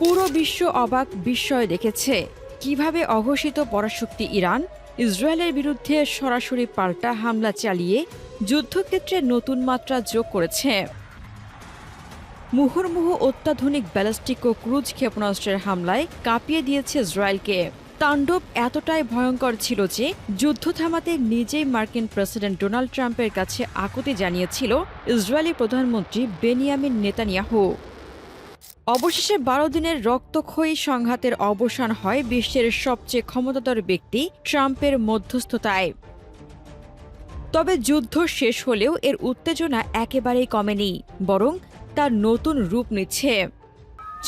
পুরো বিশ্ব অবাক বিস্ময় দেখেছে। কীভাবে অঘোষিত পরাশক্তি ইরান ইসরায়েলের বিরুদ্ধে সরাসরি পাল্টা হামলা চালিয়ে যুদ্ধক্ষেত্রে নতুন মাত্রা যোগ করেছে। মুহুর্মুহু অত্যাধুনিক ব্যালিস্টিক ও ক্রুজ ক্ষেপণাস্ত্রের হামলায় কাঁপিয়ে দিয়েছে ইসরায়েলকে। তাণ্ডব এতটাই ভয়ঙ্কর ছিল যে যুদ্ধ থামাতে নিজেই মার্কিন প্রেসিডেন্ট ডোনাল্ড ট্রাম্পের কাছে আকুতি জানিয়েছিল ইসরায়েলি প্রধানমন্ত্রী বেনিয়ামিন নেতানিয়াহু। অবশেষে বারো দিনের রক্তক্ষয়ী সংঘাতের অবসান হয় বিশ্বের সবচেয়ে ক্ষমতাধর ব্যক্তি ট্রাম্পের মধ্যস্থতায়। তবে যুদ্ধ শেষ হলেও এর উত্তেজনা একেবারেই কমেনি, বরং তার নতুন রূপ নিচ্ছে।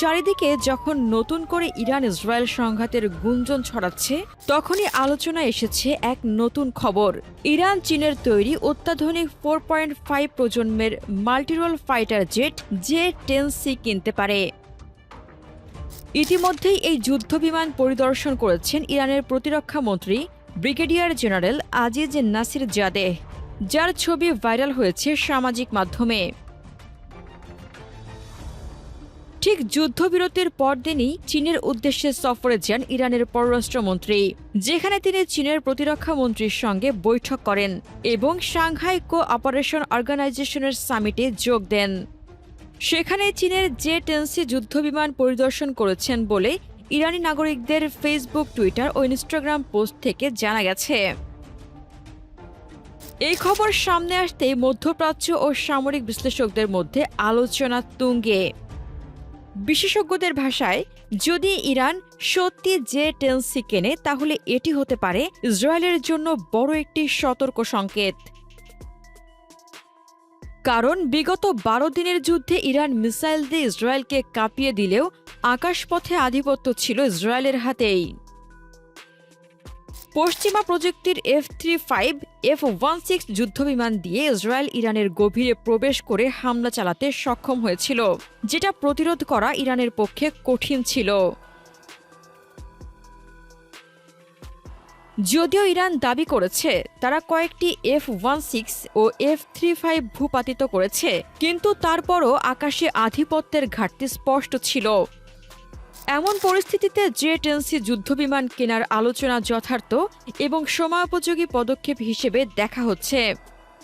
চারিদিকে যখন নতুন করে ইরান ইসরায়েল সংঘাতের গুঞ্জন ছড়াচ্ছে, তখনই আলোচনা এসেছে এক নতুন খবর। ইরান, চীনের তৈরি অত্যাধুনিক ফোর পয়েন্ট ফাইভ প্রজন্মের multirole fighter jet J ten C কিনতে পারে। ইতিমধ্যেই এই যুদ্ধ বিমান পরিদর্শন করেছেন ইরানের প্রতিরক্ষা মন্ত্রী, brigadier general Aziz Nasirzadeh যার ছবি ভাইরাল হয়েছে সামাজিক মাধ্যমে। ঠিক যুদ্ধবিরতির পরদিনই চীনের উদ্দেশ্যে সফরে যান ইরানের পররাষ্ট্রমন্ত্রী, যেখানে তিনি চীনের প্রতিরক্ষা মন্ত্রীর সঙ্গে বৈঠক করেন এবং সাংহাই কো অপারেশন অর্গানাইজেশনের সামিটে যোগ দেন। সেখানে চীনের জে টেন্সি যুদ্ধবিমান পরিদর্শন করেছেন বলে ইরানি নাগরিকদের ফেসবুক, টুইটার ও ইনস্টাগ্রাম পোস্ট থেকে জানা গেছে। এই খবর সামনে আসতেই মধ্যপ্রাচ্য ও সামরিক বিশ্লেষকদের মধ্যে আলোচনা তুঙ্গে। বিশেষজ্ঞদের ভাষায়, যদি ইরান সত্যি যে টেন্সি কেনে, তাহলে এটি হতে পারে ইসরায়েলের জন্য বড় একটি সতর্ক সংকেত। কারণ বিগত বারো দিনের যুদ্ধে ইরান মিসাইল দিয়ে ইসরায়েলকে কাঁপিয়ে দিলেও আকাশপথে আধিপত্য ছিল ইসরায়েলের হাতেই। পশ্চিমা প্রযুক্তির F three five F one six যুদ্ধবিমান দিয়ে ইসরায়েল ইরানের গভীরে প্রবেশ করে হামলা চালাতে সক্ষম হয়েছিল, যেটা প্রতিরোধ করা ইরানের পক্ষে কঠিন ছিল। যদিও ইরান দাবি করেছে, তারা কয়েকটি এফ ওয়ান সিক্স ও এফ থ্রি ফাইভ ভূপাতিত করেছে, কিন্তু তারপরও আকাশে আধিপত্যের ঘাটতি স্পষ্ট ছিল। এমন পরিস্থিতিতে জে টেন্সি যুদ্ধবিমান কেনার আলোচনা যথার্থ এবং সময়োপযোগী পদক্ষেপ হিসেবে দেখা হচ্ছে।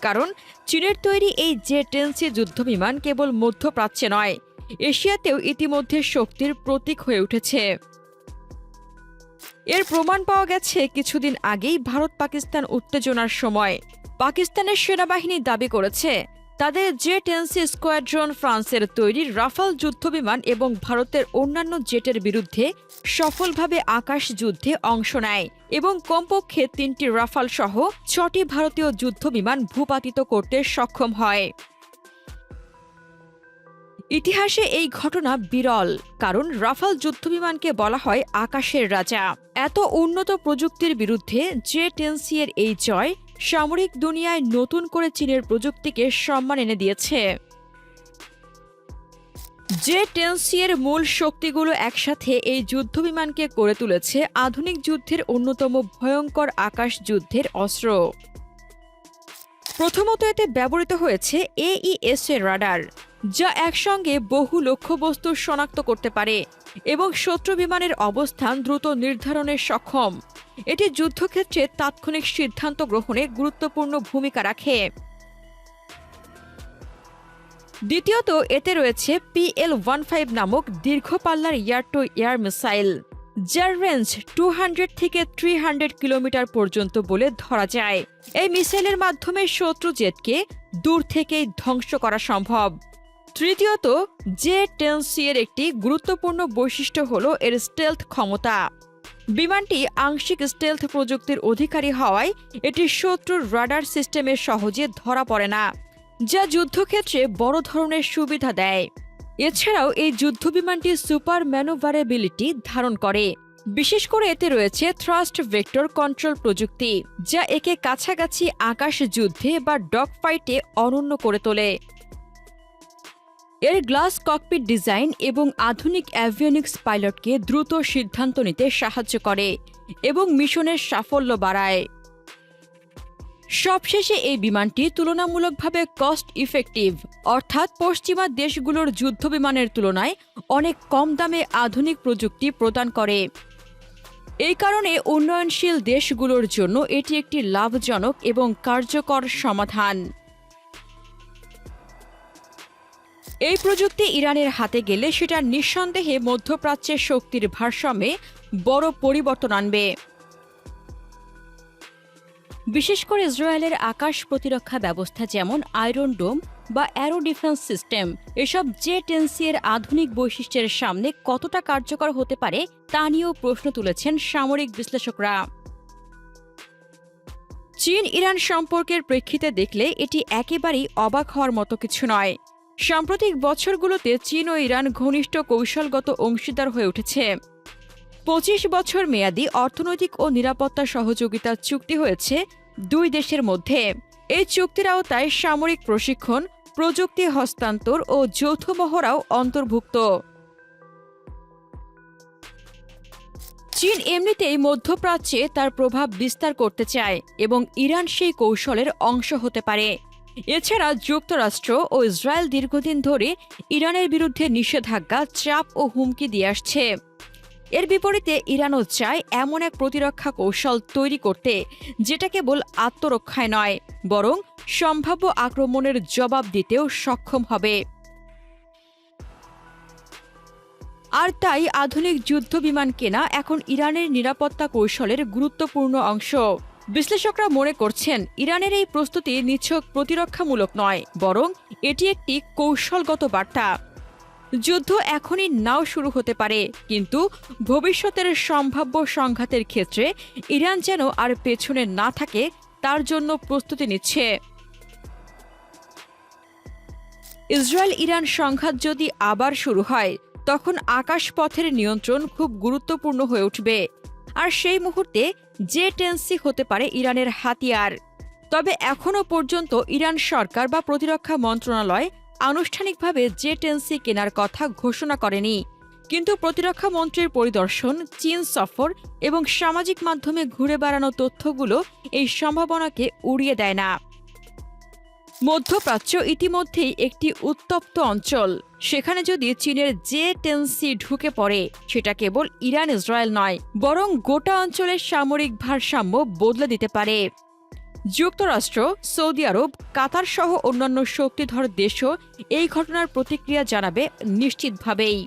কারণ, চীনের তৈরি এই জে টেন্সি যুদ্ধবিমান কেবল মধ্যপ্রাচ্যে নয়, এশিয়াতেও ইতিমধ্যে শক্তির প্রতীক হয়ে উঠেছে। এর প্রমাণ পাওয়া গেছে কিছুদিন আগেই ভারত পাকিস্তান উত্তেজনার সময়। পাকিস্তানের সেনাবাহিনী দাবি করেছে তাদের জে টেন্সি স্কোয়াড্রন ফ্রান্সের তৈরি রাফাল যুদ্ধবিমান এবং ভারতের অন্যান্য জেটের বিরুদ্ধে সফলভাবে আকাশ যুদ্ধে অংশ নেয় এবং কমপক্ষে তিনটি রাফাল সহ ছটি ভারতীয় যুদ্ধবিমান ভূপাতিত করতে সক্ষম হয়। ইতিহাসে এই ঘটনা বিরল, কারণ রাফাল যুদ্ধবিমানকে বলা হয় আকাশের রাজা। এত উন্নত প্রযুক্তির বিরুদ্ধে জে টেন্সি এর এই জয় সামরিক দুনিয়ায় নতুন করে চীনের প্রযুক্তিকে সম্মান এনে দিয়েছে। যে টেন্সিয়ের মূল শক্তিগুলো একসাথে এই যুদ্ধবিমানকে করে তুলেছে, আধুনিক যুদ্ধের অন্যতম ভয়ঙ্কর আকাশ যুদ্ধের অস্ত্র। প্রথমত এতে ব্যবহৃত হয়েছে এইএস এর রাডার। যা একসঙ্গে বহু লক্ষ্যবস্তু শনাক্ত করতে পারে এবং শত্রু বিমানের অবস্থান দ্রুত নির্ধারণে সক্ষম। এটি যুদ্ধক্ষেত্রে তাৎক্ষণিক সিদ্ধান্ত গ্রহণে গুরুত্বপূর্ণ ভূমিকা রাখে। দ্বিতীয়ত, এতে রয়েছে পিএল ওয়ান ফাইভ নামক দীর্ঘ পাল্লার এয়ার টু এয়ার মিসাইল, যার রেঞ্জ টু হান্ড্রেড থেকে থ্রি হান্ড্রেড কিলোমিটার পর্যন্ত বলে ধরা যায়। এই মিসাইলের মাধ্যমে শত্রু জেটকে দূর থেকেই ধ্বংস করা সম্ভব। তৃতীয়ত জে টেন এর একটি গুরুত্বপূর্ণ বৈশিষ্ট্য হল এর স্টেলথ ক্ষমতা। বিমানটি আংশিক স্টেলথ প্রযুক্তির অধিকারী হওয়ায় এটি শত্রুর রাডার সিস্টেমে সহজে ধরা পড়ে না, যা যুদ্ধক্ষেত্রে বড় ধরনের সুবিধা দেয়। এছাড়াও এই যুদ্ধবিমানটি সুপার ম্যানোভারেবিলিটি ধারণ করে। বিশেষ করে এতে রয়েছে থ্রাস্ট ভেক্টর কন্ট্রোল প্রযুক্তি, যা একে কাছাকাছি আকাশ যুদ্ধে বা ডগ ফাইটে অনন্য করে তোলে। এর গ্লাস ককপিট ডিজাইন এবং আধুনিক অ্যাভিয়নিক্স পাইলটকে দ্রুত সিদ্ধান্ত নিতে সাহায্য করে এবং মিশনের সাফল্য বাড়ায়। সবশেষে এই বিমানটি তুলনামূলকভাবে কস্ট ইফেক্টিভ অর্থাৎ পশ্চিমা দেশগুলোর যুদ্ধ বিমানের তুলনায় অনেক কম দামে আধুনিক প্রযুক্তি প্রদান করে। এই কারণে উন্নয়নশীল দেশগুলোর জন্য এটি একটি লাভজনক এবং কার্যকর সমাধান। এই প্রযুক্তি ইরানের হাতে গেলে সেটা নিঃসন্দেহে মধ্যপ্রাচ্যের শক্তির ভারসাম্যে বড় পরিবর্তন আনবে। বিশেষ করে ইসরায়েলের আকাশ প্রতিরক্ষা ব্যবস্থা যেমন আয়রন ডোম বা অ্যারো ডিফেন্স সিস্টেম, এসব জে টেন্সি এর আধুনিক বৈশিষ্ট্যের সামনে কতটা কার্যকর হতে পারে তা নিয়েও প্রশ্ন তুলেছেন সামরিক বিশ্লেষকরা। চীন ইরান সম্পর্কের প্রেক্ষিতে দেখলে এটি একেবারেই অবাক হওয়ার মতো কিছু নয়। সাম্প্রতিক বছরগুলোতে চীন ও ইরান ঘনিষ্ঠ কৌশলগত অংশীদার হয়ে উঠেছে। পঁচিশ বছর মেয়াদী অর্থনৈতিক ও নিরাপত্তা সহযোগিতা চুক্তি হয়েছে দুই দেশের মধ্যে। এই চুক্তির আওতায় সামরিক প্রশিক্ষণ, প্রযুক্তি হস্তান্তর ও যৌথ মহড়াও অন্তর্ভুক্ত। চীন এমনিতেই মধ্যপ্রাচ্যে তার প্রভাব বিস্তার করতে চায় এবং ইরান সেই কৌশলের অংশ হতে পারে। এছাড়া যুক্তরাষ্ট্র ও ইসরায়েল দীর্ঘদিন ধরে ইরানের বিরুদ্ধে নিষেধাজ্ঞা, চাপ ও হুমকি দিয়ে আসছে। এর বিপরীতে ইরানও চায় এমন এক প্রতিরক্ষা কৌশল তৈরি করতে, যেটা কেবল আত্মরক্ষায় নয়, বরং সম্ভাব্য আক্রমণের জবাব দিতেও সক্ষম হবে। আর তাই আধুনিক যুদ্ধ বিমান কেনা এখন ইরানের নিরাপত্তা কৌশলের গুরুত্বপূর্ণ অংশ। বিশ্লেষকরা মনে করছেন, ইরানের এই প্রস্তুতি নিছক প্রতিরক্ষামূলক নয়, বরং এটি একটি কৌশলগত বার্তা। যুদ্ধ এখনই নাও শুরু হতে পারে, কিন্তু ভবিষ্যতের সম্ভাব্য সংঘাতের ক্ষেত্রে ইরান যেন আর পেছনে না থাকে, তার জন্য প্রস্তুতি নিচ্ছে। ইসরায়েল ইরান সংঘাত যদি আবার শুরু হয়, তখন আকাশপথের নিয়ন্ত্রণ খুব গুরুত্বপূর্ণ হয়ে উঠবে। আর সেই মুহূর্তে যে টেন্সি হতে পারে ইরানের হাতিয়ার। তবে এখনও পর্যন্ত ইরান সরকার বা প্রতিরক্ষা মন্ত্রণালয় আনুষ্ঠানিকভাবে জে টেন্সি কেনার কথা ঘোষণা করেনি। কিন্তু প্রতিরক্ষা মন্ত্রীর পরিদর্শন, চীন সফর এবং সামাজিক মাধ্যমে ঘুরে বেড়ানো তথ্যগুলো এই সম্ভাবনাকে উড়িয়ে দেয় না। মধ্যপ্রাচ্য ইতিমধ্যেই একটি উত্তপ্ত অঞ্চল। সেখানে যদি চীনের যে টেন্সি ঢুকে পড়ে, সেটা কেবল ইরান, ইসরায়েল নয়, বরং গোটা অঞ্চলের সামরিক ভারসাম্য বদলে দিতে পারে। যুক্তরাষ্ট্র, সৌদি আরব, কাতার সহ অন্যান্য শক্তিধর দেশও এই ঘটনার প্রতিক্রিয়া জানাবে নিশ্চিতভাবেই।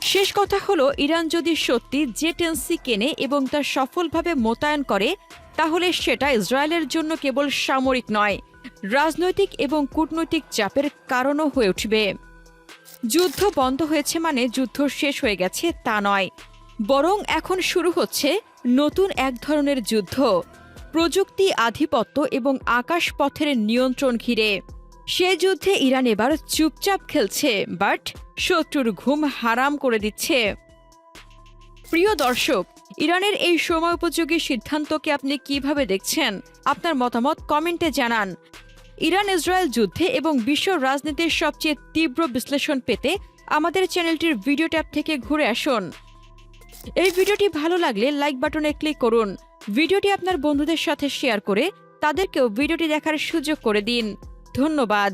শেষ কথা হলো, ইরান যদি সত্যি জে টেন্সি কেনে এবং তা সফলভাবে মোতায়েন করে তাহলে সেটা ইসরায়েলের জন্য কেবল সামরিক নয়, রাজনৈতিক এবং কূটনৈতিক চাপের কারণও হয়ে উঠবে। যুদ্ধ বন্ধ হয়েছে মানে যুদ্ধ শেষ হয়ে গেছে তা নয়, বরং এখন শুরু হচ্ছে নতুন এক ধরনের যুদ্ধ, প্রযুক্তি আধিপত্য এবং আকাশপথের নিয়ন্ত্রণ ঘিরে। সে যুদ্ধে ইরান এবার চুপচাপ খেলছে, বাট শত্রুর ঘুম হারাম করে দিচ্ছে। প্রিয় দর্শক ইরানের এই সময় উপযোগী সিদ্ধান্তকে আপনি কীভাবে দেখছেন? আপনার মতামত কমেন্টে জানান। ইরান ইসরায়েল যুদ্ধে এবং বিশ্ব রাজনীতির সবচেয়ে তীব্র বিশ্লেষণ পেতে আমাদের চ্যানেলটির ভিডিও ট্যাব থেকে ঘুরে আসুন। এই ভিডিওটি ভালো লাগলে লাইক বাটনে ক্লিক করুন। ভিডিওটি আপনার বন্ধুদের সাথে শেয়ার করে তাদেরকেও ভিডিওটি দেখার সুযোগ করে দিন। ধন্যবাদ।